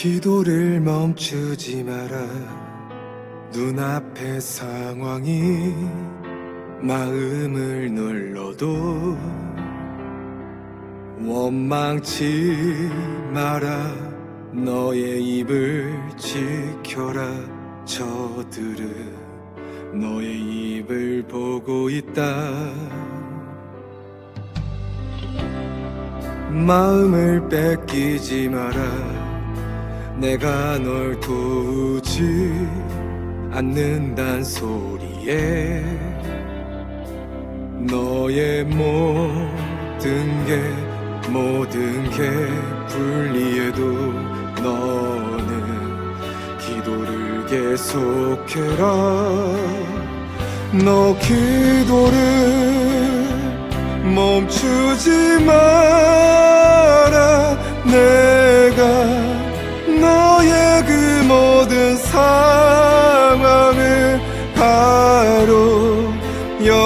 기도를 멈추지 마라. 눈앞의 상황이 마음을 눌러도 원망치 마라. 너의 입을 지켜라. 저들은 너의 입을 보고 있다. 마음을 뺏기지 마라 내가 널 도우지 않는단 소리에 너의 모든 게 모든 게 불리해도 너는 기도를 계속해라. 너 기도를 멈추지 마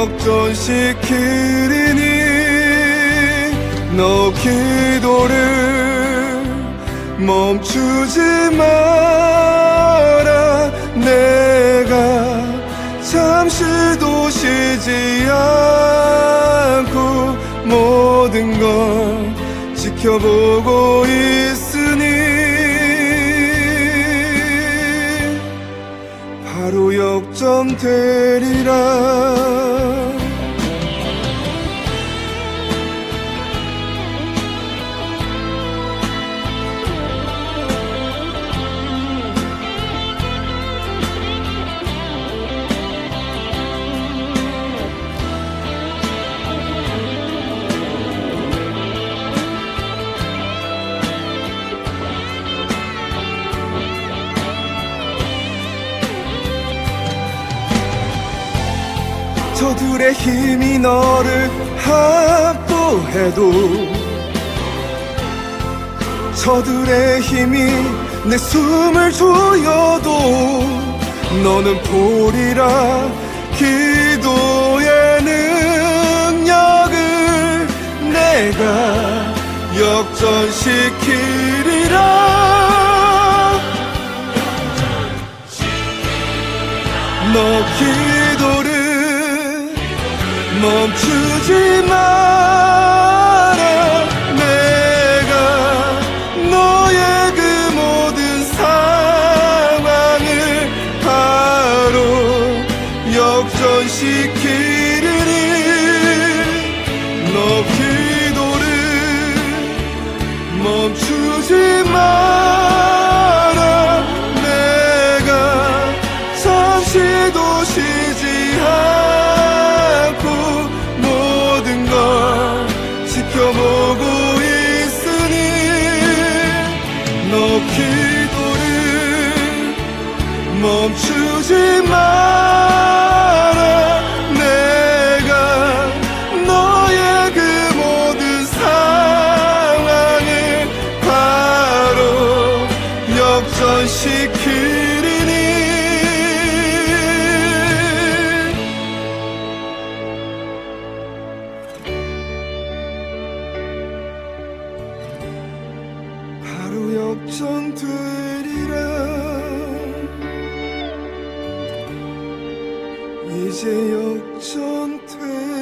역전시키리니 너 기도를 멈추지 마라. 내가 잠시도 쉬지 않고 모든 걸 지켜보고 있으니 바로 역전되리라 저들의 힘이 너를 압도해도 저들의 힘이 내 숨을 조여도 너는 보리라 기도의 능력을 내가 역전시키리라. 너 기도를 멈추지 마라 내가 너의 그 모든 상황을 바로 역전시키 기도를 멈추지 마라. 내가 너의 그 모든 상황을 바로 역전시키 역전되리라. 이제 역전되리라